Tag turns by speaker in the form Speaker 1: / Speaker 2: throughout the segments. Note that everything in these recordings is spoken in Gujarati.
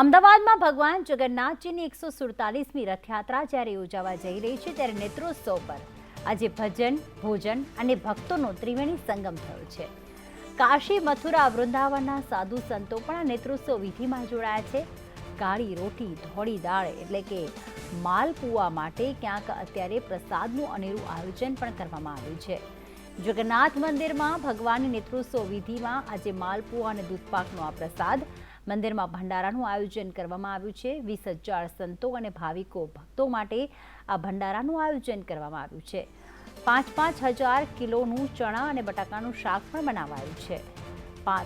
Speaker 1: અમદાવાદમાં ભગવાન જગન્નાથજીની એકસો સુડતાલીસમી રથયાત્રા જ્યારે યોજાવા જઈ રહી છે, ત્યારે નેત્રોત્સવ પર આજે ભજન, ભોજન અને ભક્તોનો ત્રિવેણી સંગમ થયો છે. કાશી, મથુરા, વૃંદાવનના સાધુ સંતો પણ આ નેત્રોત્સવ વિધિમાં જોડાયા છે. કાળી રોટી, ધોળી દાળ એટલે કે માલપુઆ માટે ક્યાંક અત્યારે પ્રસાદનું અનેરું આયોજન પણ કરવામાં આવ્યું છે. જગન્નાથ મંદિરમાં ભગવાનની નેત્રોત્સવ વિધિમાં આજે માલપુઆ અને દૂધપાકનો આ પ્રસાદ મંદિરમાં ભંડારાનું આયોજન કરવામાં આવ્યું છે. વીસ હજાર સંતો અને ભાવિકો ભક્તો માટે આ ભંડારાનું આયોજન કરવામાં આવ્યું છે. પાંચ પાંચ હજાર કિલોનું ચણા અને બટાકાનું શાક પણ બનાવાયું છે.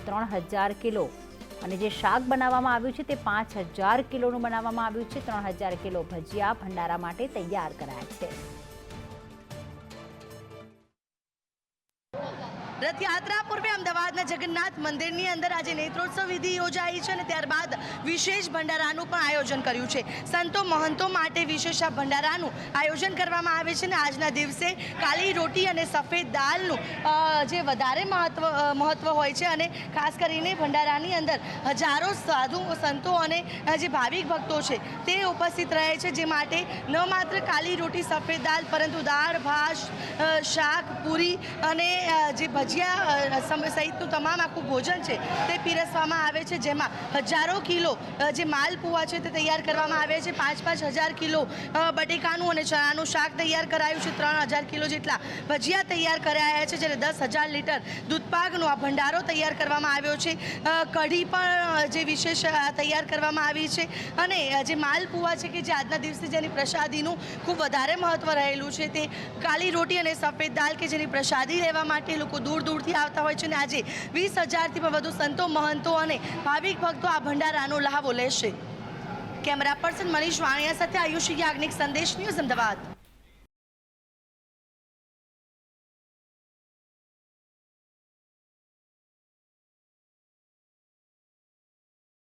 Speaker 1: ત્રણ હજાર કિલો. અને જે શાક બનાવવામાં આવ્યું છે તે પાંચ હજાર કિલોનું બનાવવામાં આવ્યું છે. ત્રણ હજાર કિલો ભજીયા ભંડારા માટે તૈયાર કરાયા છે.
Speaker 2: રથયાત્રા પૂર્વે અમદાવાદના જગન્નાથ મંદિરની અંદર આજે નેત્રોત્સવ વિધિ યોજાઈ છે અને ત્યારબાદ વિશેષ ભંડારાનું પણ આયોજન કર્યું છે. સંતો મહંતો માટે વિશેષ આ ભંડારાનું આયોજન કરવામાં આવે છે અને આજના દિવસે કાળી રોટી અને સફેદ દાળનું જે વધારે મહત્વ મહત્વ હોય છે અને ખાસ કરીને ભંડારાની અંદર હજારો સાધુ, સંતો અને જે ભાવિક ભક્તો છે તે ઉપસ્થિત રહે છે, જે માટે ન માત્ર કાળી રોટી, સફેદ દાળ, પરંતુ દાળ, ભાત શાક, પૂરી અને જે જે ભજીયા સહિતનું તમામ આખું ભોજન છે તે પીરસવામાં આવે છે. જેમાં હજારો કિલો જે માલપુઆ છે તે તૈયાર કરવામાં આવે છે. પાંચ પાંચ હજાર કિલો બટેકાનું અને ચણાનું શાક તૈયાર કરાયું છે. ત્રણ હજાર કિલો જેટલા ભજીયા તૈયાર કરાયા છે જ્યારે દસ હજાર લીટર દૂધપાકનો આ ભંડારો તૈયાર કરવામાં આવ્યો છે. કઢી પણ જે વિશેષ તૈયાર કરવામાં આવી છે. અને જે માલપુઆ છે કે જે આજના દિવસે જેની પ્રસાદીનું ખૂબ વધારે મહત્વ રહેલું છે તે કાળી રોટી અને સફેદ દાળ કે જેની પ્રસાદી લેવા માટે લોકો દૂર દૂરથી આવતા હોય છે અને આજે વીસ હજારથી પણ વધુ સંતો, મહંતો અને ભાવિક ભક્તો આ ભંડારાનો લહાવો લેશે. કેમેરા પર્સન મનીષ વાણિયા સાથે આયુષ યાજ્ઞિક સંદેશ ન્યૂઝ અમદાવાદ.